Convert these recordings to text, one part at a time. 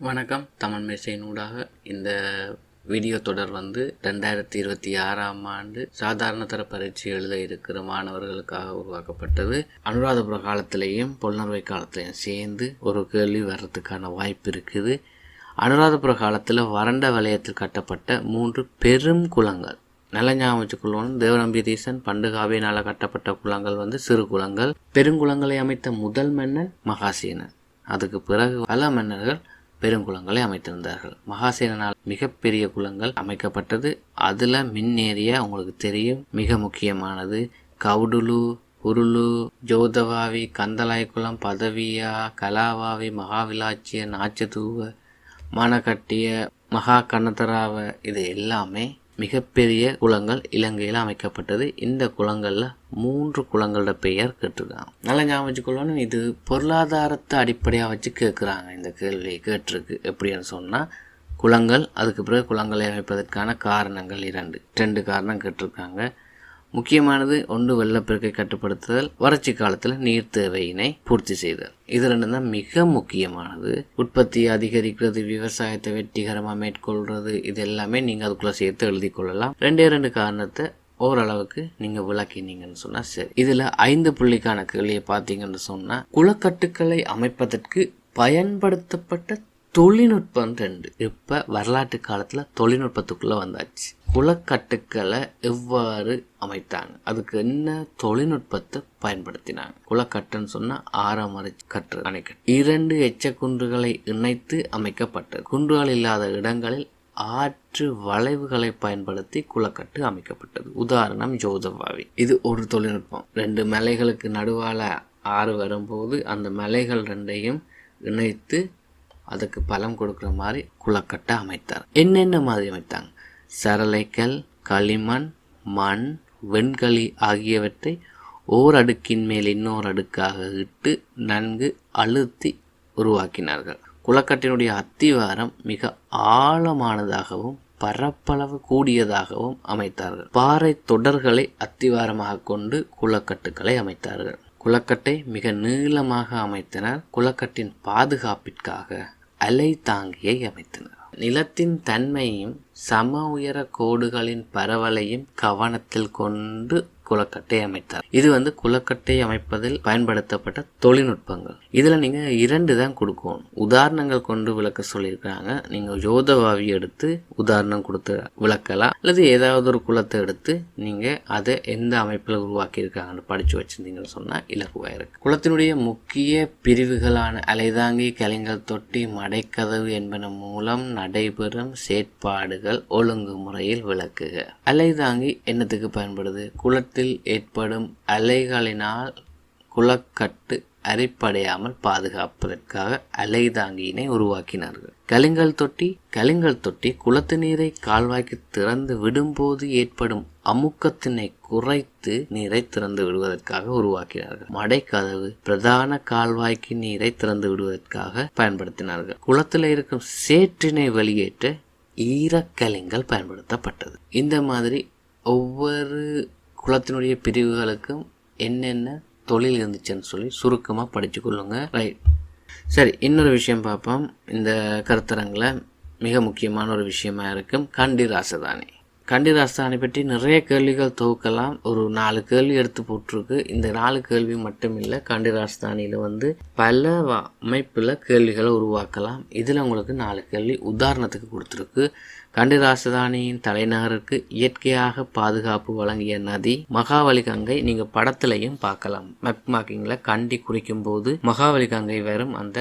வணக்கம். தமிழ் மேசையினூடாக இந்த வீடியோ தொடர் வந்து ரெண்டாயிரத்தி இருபத்தி ஆறாம் ஆண்டு சாதாரண தர பரீட்சை எழுத இருக்கிற மாணவர்களுக்காக உருவாக்கப்பட்டது. அனுராதபுர காலத்திலையும் பொன்னர்வை காலத்திலையும் சேர்ந்து ஒரு கேள்வி வர்றதுக்கான வாய்ப்பு இருக்குது. அனுராதபுர காலத்தில் வறண்ட வலயத்தில் கட்டப்பட்ட மூன்று பெரும் குளங்கள். நல்ல ஞாபகம் வச்சுக்கொள்ளணும் தேவநம்பிதீசன் பண்டு கட்டப்பட்ட குளங்கள் வந்து சிறு குளங்கள். பெருங்குளங்களை அமைத்த முதல் மன்னன் மகாசேனன். அதுக்கு பிறகு பல மன்னர்கள் பெருங்குளங்களை அமைத்திருந்தார்கள். மகாசேனனால் மிகப்பெரிய குளங்கள் அமைக்கப்பட்டது. அதில் மின் ஏரியா உங்களுக்கு தெரியும். மிக முக்கியமானது. கவுடுலு உருளு ஜோதவாவி கந்தலாய்குளம் பதவியா கலாவாவி மகாவிலாச்சிய நாச்சதூவ மனக்கட்டிய மகா கண்ணதராவ இது எல்லாமே மிகப்பெரிய குளங்கள் இலங்கையில் அமைக்கப்பட்டது. இந்த குளங்களில் மூன்று குளங்களோட பெயர் கேட்டிருக்காங்க. நல்லா ஞாபகம் வச்சுக்கொள்ளணும். இது பொருளாதாரத்தை அடிப்படையாக வச்சு கேட்குறாங்க. இந்த கேள்வியை கேட்டிருக்கு. எப்படின்னு சொன்னால் குளங்கள் அதுக்கு பிறகு குளங்களை அமைப்பதற்கான காரணங்கள் இரண்டு. ரெண்டு காரணம் கேட்டிருக்காங்க. முக்கியமானது ஒன்று வெள்ளப்பெருக்கை கட்டுப்படுத்துதல் வறட்சி காலத்தில் நீர் தேவையினை பூர்த்தி செய்தல். இது ரெண்டும் தான் மிக முக்கியமானது. உற்பத்தியை அதிகரிக்கிறது விவசாயத்தை வெற்றிகரமாக மேற்கொள்கிறது இது எல்லாமே நீங்கள் அதுக்குள்ளே சேர்த்து எழுதி கொள்ளலாம். ரெண்டே ரெண்டு காரணத்தை ஓரளவுக்கு நீங்கள் விளக்கினீங்கன்னு சொன்னால் சரி. இதில் ஐந்து புள்ளிக்கான கேள்வியை பார்த்தீங்கன்னு சொன்னால் குளக்கட்டுக்களை அமைப்பதற்கு பயன்படுத்தப்பட்ட தொழில்நுட்பம் ரெண்டு. இப்போ வரலாற்று காலத்தில் தொழில்நுட்பத்துக்குள்ளே வந்தாச்சு. குளக்கட்டுக்களை எவ்வாறு அமைத்தாங்க? அதுக்கு என்ன தொழில்நுட்பத்தை பயன்படுத்தினாங்க? குளக்கட்டுன்னு சொன்னால் ஆறாமரை கற்று அணைக்கட்டு. இரண்டு எச்ச குன்றுகளை இணைத்து அமைக்கப்பட்டது. குன்றுகள் இல்லாத இடங்களில் ஆற்று வளைவுகளை பயன்படுத்தி குளக்கட்டு அமைக்கப்பட்டது. உதாரணம் ஜோதவாவி. இது ஒரு தொழில்நுட்பம். ரெண்டு மலைகளுக்கு நடுவால ஆறு வரும்போது அந்த மலைகள் ரெண்டையும் இணைத்து அதுக்கு பலம் கொடுக்குற மாதிரி குளக்கட்டை அமைத்தார். என்னென்ன மாதிரி அமைத்தாங்க? சரளைக்கல் களிமண் மண் வெண்களி ஆகியவற்றை ஓர் அடுக்கின் மேல் இன்னொரு அடுக்காக இட்டு நன்கு அழுத்தி உருவாக்கினார்கள். குளக்கட்டினுடைய அத்திவாரம் மிக ஆழமானதாகவும் பரப்பளவு கூடியதாகவும் அமைத்தார்கள். பாறை தொடர்களை அத்திவாரமாக கொண்டு குளக்கட்டுக்களை அமைத்தார்கள். குளக்கட்டை மிக நீளமாக அமைத்தனர். குளக்கட்டின் பாதுகாப்பிற்காக அலை தாங்கியை அமைத்தனர். நிலத்தின் தன்மையும் சம உயர கோடுகளின் பரவலையும் கவனத்தில் கொண்டு குளக்கட்டை அமைத்தார். இது வந்து குளக்கட்டை அமைப்பதில் பயன்படுத்தப்பட்ட தொழில்நுட்பங்கள். இதில் நீங்கள் இரண்டு தான் கொடுக்கணும். உதாரணங்கள் கொண்டு விளக்க சொல்லியிருக்கிறாங்க. நீங்கள் ஜோதவாவி எடுத்து உதாரணம் கொடுத்து விளக்கலாம். அல்லது ஏதாவது ஒரு குளத்தை எடுத்து நீங்கள் அதை எந்த அமைப்பில் உருவாக்கியிருக்காங்கன்னு படித்து வச்சுருந்தீங்கன்னு சொன்னால் இலகுவாக இருக்குது குளத்தினுடைய முக்கிய பிரிவுகளான அலைதாங்கி கலைஞர் தொட்டி மடைக்கதவு என்பன மூலம் நடைபெறும் செயற்பாடுகள் ஒழுங்குமுறையில் விளக்குக. அலைதாங்கி என்னத்துக்கு பயன்படுது? குளத்தில் ஏற்படும் அலைகளினால் குளக்கட்டு அரிப்படையாமல் பாதுகாப்பதற்காக அலைதாங்கியினை உருவாக்கினார்கள். கலிங்கல் தொட்டி கலிங்கல் தொட்டி குளத்து நீரை கால்வாய்க்கு திறந்து விடும்போது ஏற்படும் அமுக்கத்தினை குறைத்து நீரை திறந்து விடுவதற்காக உருவாக்கினார்கள். மடைக்கதவு பிரதான கால்வாய்க்கு நீரை திறந்து விடுவதற்காக பயன்படுத்தினார்கள். குளத்தில் இருக்கும் சேற்றினை வெளியேற்ற ஈரக்கலிங்கள் பயன்படுத்தப்பட்டது. இந்த மாதிரி ஒவ்வொரு குளத்தினுடைய பிரிவுகளுக்கும் என்னென்ன தொழில் இருந்துச்சுன்னு சொல்லி சுருக்கமாக படித்து கொள்ளுங்க. ரைட் சரி இன்னொரு விஷயம் பார்ப்போம். இந்த கருத்தரங்கில் மிக முக்கியமான ஒரு விஷயமா இருக்கும். கண்டி ராசதானி. கண்டி ராசதானி பற்றி நிறைய கேள்விகள் தொகுக்கலாம். ஒரு நாலு கேள்வி எடுத்து போட்டிருக்கு. இந்த நாலு கேள்வி மட்டும் இல்லை கண்டி ராசதானியில் வந்து பல அமைப்பில் கேள்விகளை உருவாக்கலாம். இதில் உங்களுக்கு நாலு கேள்வி உதாரணத்துக்கு கொடுத்துருக்கு. கண்டி ராசதானியின் தலைநகருக்கு இயற்கையாக பாதுகாப்பு வழங்கிய நதி மகாவலி கங்கை நீங்க படத்திலையும் பார்க்கலாம். மேப் மார்க்கிங்ல கண்டி குறிக்கும் போது மகாவலி கங்கை வரும் அந்த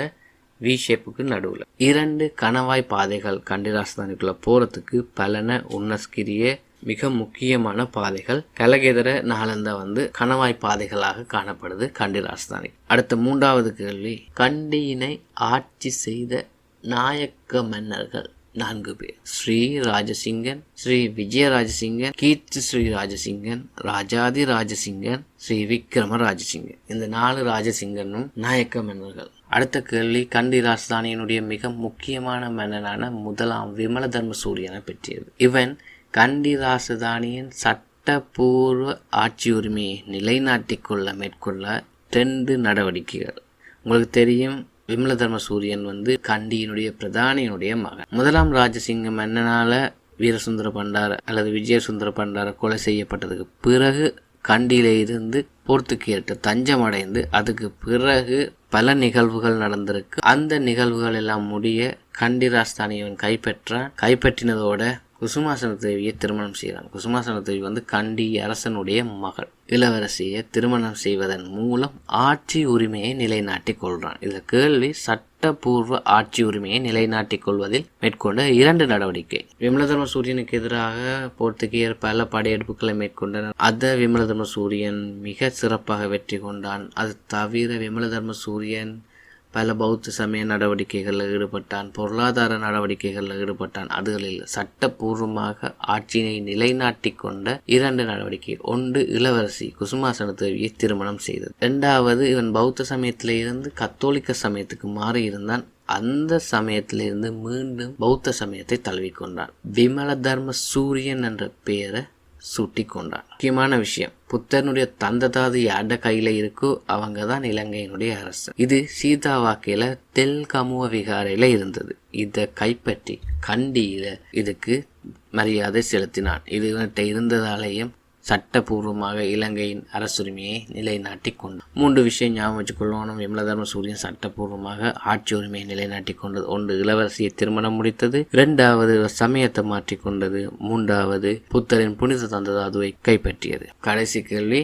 வி ஷேப்புக்கு நடுவில். இரண்டு கணவாய் பாதைகள் கண்டி ராசதானிக்குள்ள போறதுக்கு பலன உன்னஸ்கிரிய மிக முக்கியமான பாதைகள். கலகேதர நாளந்தா வந்து கணவாய் பாதைகளாக காணப்படுது கண்டி ராசதானி அடுத்த மூன்றாவது கேள்வி கண்டியினை ஆட்சி செய்த நாயக்க மன்னர்கள். நான்கு பேர். ஸ்ரீ ராஜசிங்கன் ஸ்ரீ விஜயராஜசிங்கன் கீர்த்தி ஸ்ரீ ராஜசிங்கன் ராஜாதி ராஜசிங்கன் ஸ்ரீ விக்ரம ராஜசிங்கன். இந்த நாலு ராஜசிங்கனும் நாயக்க மன்னர்கள் அடுத்த கேள்வி கண்டி ராஜதானியினுடைய மிக முக்கியமான மன்னனான முதலாம் விமல தர்ம சூரியனை பற்றியது. இவன் கண்டி ராஜதானியின் சட்டபூர்வ ஆட்சி உரிமையை நிலைநாட்டிக்கொள்ள மேற்கொள்ள ரெண்டு நடவடிக்கைகள். உங்களுக்கு தெரியும் விமல தர்ம சூரியன் வந்து கண்டியினுடைய பிரதானியினுடைய மகன். முதலாம் ராஜசிங்க மன்னனால வீரசுந்தர பண்டார அல்லது விஜயசுந்தர பண்டார கொலை செய்யப்பட்டதுக்கு பிறகு கண்டியில இருந்து போர்த்துக்கேட்டு தஞ்சம் அடைந்து அதுக்கு பிறகு பல நிகழ்வுகள் நடந்திருக்கு. அந்த நிகழ்வுகள் எல்லாம் முடிய கண்டி ராஜஸ்தானியவன் கைப்பற்றான். கைப்பற்றினதோட குசுமாசன தேவியை திருமணம் செய்கிறான் குசுமாசன தேவி வந்து கண்டி அரசனுடைய மகள். இளவரசியை திருமணம் செய்வதன் மூலம் ஆட்சி உரிமையை நிலைநாட்டிக் கொள்கிறான் இந்த கேள்வி சட்டபூர்வ ஆட்சி உரிமையை நிலைநாட்டிக் கொள்வதில் மேற்கொண்ட இரண்டு நடவடிக்கை. விமலதர்ம சூரியனுக்கு எதிராக போர்த்துகீயர் பல படையெடுப்புகளை மேற்கொண்டனர். அத விமலதர்ம சூரியன் மிக சிறப்பாக வெற்றி கொண்டான். அது தவிர விமலதர்ம சூரியன் பல பௌத்த சமய நடவடிக்கைகளில் ஈடுபட்டான் பொருளாதார நடவடிக்கைகளில் ஈடுபட்டான். அதுகளில் சட்டபூர்வமாக ஆட்சியினை நிலைநாட்டி கொண்ட இரண்டு நடவடிக்கை ஒன்று இளவரசி குசுமாசன தேவியை திருமணம் செய்தது. இரண்டாவது இவன் பௌத்த சமயத்திலிருந்து கத்தோலிக்க சமயத்துக்கு மாறி இருந்தான். அந்த சமயத்திலிருந்து மீண்டும் பௌத்த சமயத்தை தழுவிக்கொண்டான் விமல தர்ம சூரியன் என்ற பெயரை சுட்டி கொண்டான் முக்கியமான விஷயம் புத்தனுடைய தந்ததாது யார்ட கையில இருக்கோ அவங்க தான் இலங்கையினுடைய அரசு இது சீதாவாக்கையில தெல் கமுவ விகாரையில இருந்தது. இதை கைப்பற்றி கண்டியில இதுக்கு மரியாதை செலுத்தினான். இது இவன்கிட்ட இருந்ததாலேயும் சட்டபூர்வமாக இலங்கையின் அரசுரிமையை நிலைநாட்டி கொண்டார் மூன்று விஷயம் ஞாபகம் வச்சுக்கொள்ளணும் விமலதர்ம சூரியன் சட்டபூர்வமாக ஆட்சி உரிமையை நிலைநாட்டி கொண்டது. ஒன்று இளவரசியை திருமணம் முடித்தது. இரண்டாவது சமயத்தை மாற்றிக்கொண்டது மூன்றாவது புத்தரின் புனித தந்ததாதுவை கைப்பற்றியது. கடைசி கேள்வி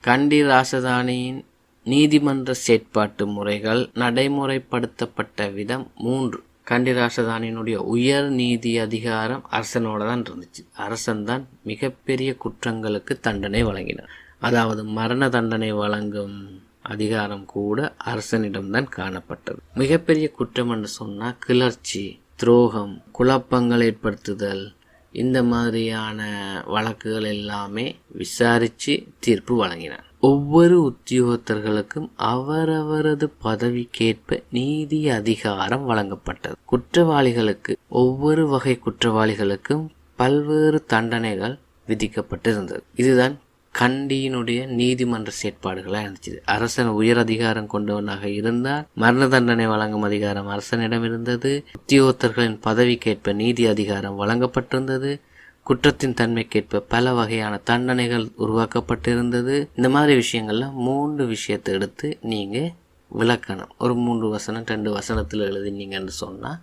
கண்டி ராசதானியின் நீதிமன்ற செயற்பாட்டு முறைகள் நடைமுறைப்படுத்தப்பட்ட விதம் மூன்று. கண்டி ராசதானியினுடைய உயர் நீதி அதிகாரம் அரசனோட தான் இருந்துச்சு. அரசன் தான் மிகப்பெரிய குற்றங்களுக்கு தண்டனை வழங்கினார். அதாவது மரண தண்டனை வழங்கும் அதிகாரம் கூட அரசனிடம்தான் காணப்பட்டது. மிகப்பெரிய குற்றம் என்று சொன்னால் கிளர்ச்சி துரோகம் குழப்பங்கள் ஏற்படுத்துதல் இந்த மாதிரியான வழக்குகள் எல்லாமே விசாரித்து தீர்ப்பு வழங்கினார். ஒவ்வொரு உத்தியோகத்தர்களுக்கும் அவரவரது பதவிக்கேற்ப நீதி அதிகாரம் வழங்கப்பட்டது. குற்றவாளிகளுக்கு ஒவ்வொரு வகை குற்றவாளிகளுக்கும் பல்வேறு தண்டனைகள் விதிக்கப்பட்டிருந்தது. இதுதான் கண்டியினுடைய நீதிமன்ற செயற்பாடுகளாக இருந்துச்சு. அரசன் உயர் அதிகாரம் கொண்டவனாக இருந்தால் மரண தண்டனை வழங்கும் அதிகாரம் அரசனிடம் இருந்தது. உத்தியோகத்தர்களின் பதவிக்கேற்ப நீதி அதிகாரம் வழங்கப்பட்டிருந்தது. குற்றத்தின் தன்மைக்கேற்ப பல வகையான தண்டனைகள் உருவாக்கப்பட்டிருந்தது. இந்த மாதிரி விஷயங்கள்லாம் மூன்று விஷயத்தை எடுத்து நீங்கள் விளக்கணும். ஒரு மூன்று வசனம் ரெண்டு வசனத்தில் எழுதினீங்கன்னு சொன்னால்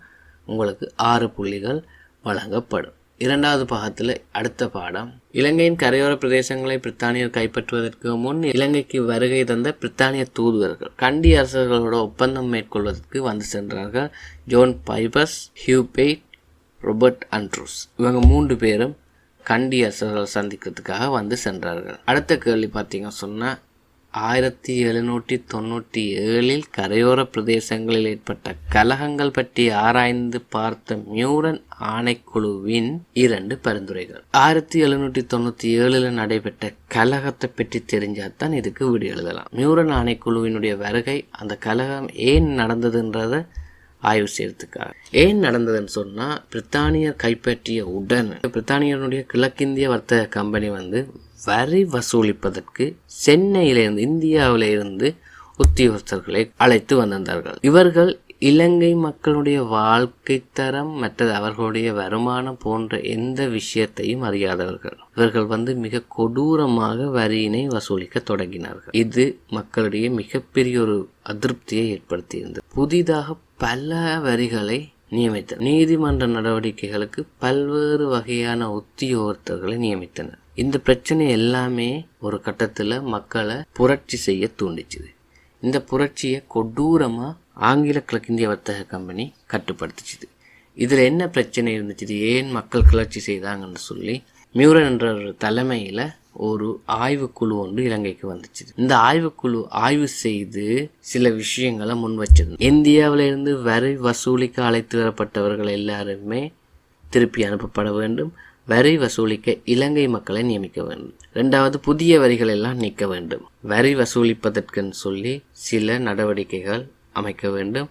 உங்களுக்கு ஆறு புள்ளிகள் வழங்கப்படும். இரண்டாவது பாகத்தில் அடுத்த பாடம். இலங்கையின் கரையோர பிரதேசங்களை பிரித்தானியர் கைப்பற்றுவதற்கு முன் இலங்கைக்கு வருகை தந்த பிரித்தானிய தூதுவர்கள் கண்டி அரசர்களோட ஒப்பந்தம் மேற்கொள்வதற்கு வந்து சென்றார்கள். ஜோன் பைபஸ் ஹியூபெய்ட் ரொபர்ட் அண்ட்ரூஸ் இவங்க மூன்று பேரும் கண்டி அரசர்களை சந்திக்கிறதுக்காக வந்து சென்றார்கள். அடுத்த கேள்வி பார்த்தீங்க சொன்னால் ஆயிரத்தி எழுநூற்றி தொண்ணூற்றி ஏழில் கரையோர பிரதேசங்களில் ஏற்பட்ட கலகங்கள் பற்றி ஆராய்ந்து பார்த்த மியூரன் ஆணைக்குழுவின் இரண்டு பரிந்துரைகள். ஆயிரத்தி எழுநூற்றி தொண்ணூற்றி ஏழில் நடைபெற்ற கலகத்தை பற்றி தெரிஞ்சாதான் இதுக்கு விடு எழுதலாம். மியூரன் ஆணைக்குழுவினுடைய வருகை அந்த கலகம் ஏன் நடந்ததுன்றதை ஆய்வு செய்யறதுக்காக. ஏன் நடந்ததுன்னு சொன்னால் பிரித்தானியர் கைப்பற்றிய உடன் பிரித்தானியருடைய கிழக்கிந்திய வர்த்தக கம்பெனி வந்து வரி வசூலிப்பதற்கு சென்னையிலிருந்து இந்தியாவில இருந்து உத்தியோகஸ்தர்களை அழைத்து வந்திருந்தார்கள். இவர்கள் இலங்கை மக்களுடைய வாழ்க்கை தரம் மற்றது அவர்களுடைய வருமானம் போன்ற எந்த விஷயத்தையும் அறியாதவர்கள். இவர்கள் வந்து மிக கொடூரமாக வரியினை வசூலிக்க தொடங்கினார்கள். இது மக்களுடைய மிகப்பெரிய ஒரு அதிருப்தியை ஏற்படுத்தியிருந்தது. புதிதாக பல வரிகளை நியமித்தனர். நீதிமன்ற நடவடிக்கைகளுக்கு பல்வேறு வகையான உத்தியோகத்தர்களை நியமித்தனர். இந்த பிரச்சனை எல்லாமே ஒரு கட்டத்தில் மக்களை புரட்சி செய்ய தூண்டிச்சுது. இந்த புரட்சியை கொடூரமாக ஆங்கில கிழக்கிந்திய வர்த்தக கம்பெனி கட்டுப்படுத்துச்சுது. இதில் என்ன பிரச்சனை இருந்துச்சு ஏன் மக்கள் கிளர்ச்சி செய்தாங்கன்னு சொல்லி மியூரன் என்ற ஒரு தலைமையில் ஒரு ஆய்வுக்குழு ஒன்று இலங்கைக்கு வந்துச்சு. இந்த ஆய்வுக்குழு ஆய்வு செய்து சில விஷயங்களை முன் வச்சிருந்தது இந்தியாவில இருந்து வரி வசூலிக்க அழைத்து வரப்பட்டவர்கள் எல்லாருமே திருப்பி அனுப்பப்பட வேண்டும். வரி வசூலிக்க இலங்கை மக்களை நியமிக்க வேண்டும். ரெண்டாவது புதிய வரிகள் எல்லாம் நீக்க வேண்டும். வரி வசூலிப்பதற்குன்னு சொல்லி சில நடவடிக்கைகள் அமைக்க வேண்டும்.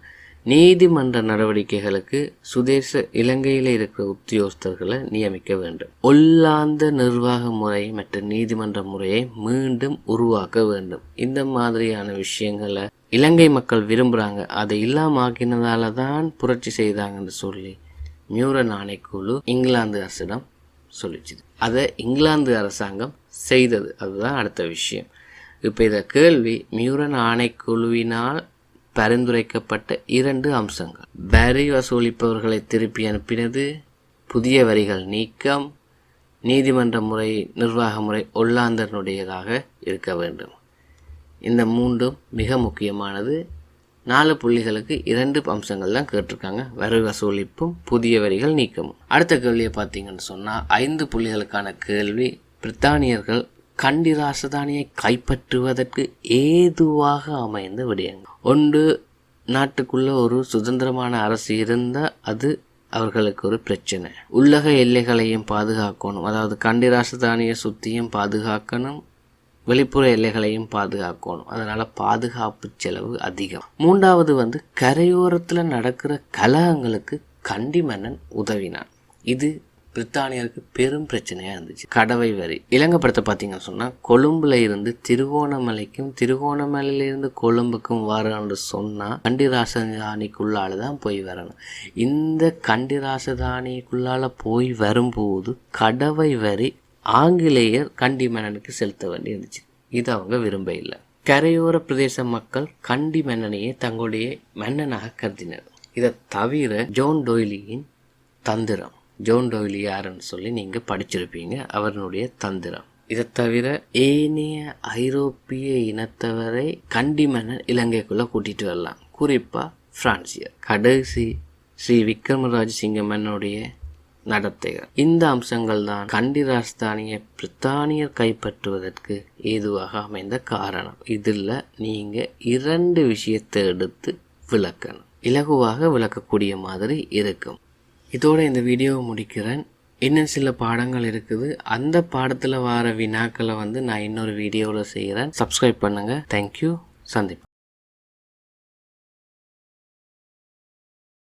நீதிமன்ற நடவடிக்கைகளுக்கு சுதேச இலங்கையில் இருக்கிற உத்தியோகஸ்தர்களை நியமிக்க வேண்டும். ஒல்லாந்த நிர்வாக முறை மற்றும் நீதிமன்ற முறையை மீண்டும் உருவாக்க வேண்டும். இந்த மாதிரியான விஷயங்களை இலங்கை மக்கள் விரும்புகிறாங்க அதை இல்லாமக்கினதால தான் புரட்சி செய்தாங்கன்னு சொல்லி மியூரன் ஆணைக்குழு இங்கிலாந்து அரசிடம் சொல்லிச்சுது. அதை இங்கிலாந்து அரசாங்கம் செய்தது. அதுதான் அடுத்த விஷயம். இப்போ இதை கேள்வி மியூரன் ஆணைக்குழுவினால் பரிந்துரைக்கப்பட்ட இரண்டு அம்சங்கள். வரி வசூலிப்பவர்களை திருப்பி அனுப்பினது புதிய வரிகள் நீக்கம் நீதிமன்ற முறை நிர்வாக முறை ஒல்லாந்தனுடையதாக இருக்க வேண்டும். இந்த மூன்றும் மிக முக்கியமானது. நாலு புள்ளிகளுக்கு இரண்டு அம்சங்கள் தான் கேட்டிருக்காங்க. வரி வசூலிப்பும் புதிய வரிகள் நீக்கமும். அடுத்த கேள்வியை பார்த்தீங்கன்னு சொன்னால் ஐந்து புள்ளிகளுக்கான கேள்வி பிரித்தானியர்கள் கண்டி ராசதானியை கைப்பற்றுவதற்கு ஏதுவாக அமைந்த விடயங்கள். ஒன்று நாட்டுக்குள்ள ஒரு சுதந்திரமான அரசு இருந்தால் அது அவர்களுக்கு ஒரு பிரச்சனை. உள்ளக எல்லைகளையும் பாதுகாக்கணும். அதாவது கண்டி ராசதானியை சுற்றியும் பாதுகாக்கணும். வெளிப்புற எல்லைகளையும் பாதுகாக்கணும். அதனால் பாதுகாப்பு செலவு அதிகம். மூன்றாவது வந்து கரையோரத்தில் நடக்கிற கலகங்களுக்கு கண்டி மன்னன் உதவினான். இது பிரித்தானியருக்கு பெரும் பிரச்சனையாக இருந்துச்சு. கடவை வரி. இலங்கை படத்தை பார்த்தீங்கன்னு சொன்னால் கொழும்புல இருந்து திருகோணமலைக்கும் திருகோணமலையிலிருந்து கொழும்புக்கும் வரணும்னு சொன்னால் கண்டி ராசதானிக்குள்ளால தான் போய் வரணும். இந்த கண்டி ராசதானிக்குள்ளால போய் வரும்போது கடவை வரி ஆங்கிலேயர் கண்டி மன்னனுக்கு செலுத்த வேண்டி இருந்துச்சு. இது அவங்க விரும்ப இல்லை. கரையோர பிரதேச மக்கள் கண்டி மன்னனையே தங்களுடைய மன்னனாக கருதினர். இதை தவிர ஜோன் டொய்லியின் தந்திரம். ஜோன் டோவிலி யாருன்னு சொல்லி நீங்கள் படிச்சிருப்பீங்க அவருடைய தந்திரம். இதை தவிர ஏனைய ஐரோப்பிய இனத்தவரை கண்டி இலங்கைக்குள்ளே கூட்டிகிட்டு வரலாம். குறிப்பாக பிரான்சியர். கடைசி ஸ்ரீ விக்ரமராஜ் சிங்கமன்னுடைய நடத்தைகள். இந்த அம்சங்கள் தான் கண்டி ராஜஸ்தானியை பிரித்தானியர் கைப்பற்றுவதற்கு ஏதுவாக அமைந்த காரணம். இதில் நீங்கள் இரண்டு விஷயத்தை எடுத்து விளக்கணும். இலகுவாக விளக்கக்கூடிய மாதிரி இருக்கும். இதோட இந்த வீடியோவை முடிக்கிறேன். இன்னும் சில பாடங்கள் இருக்குது. அந்த பாடத்தில் வர வினாக்களை வந்து நான் இன்னொரு வீடியோவில் செய்கிறேன் சப்ஸ்கிரைப் பண்ணுங்கள் தேங்க்யூ சந்திப்போம்.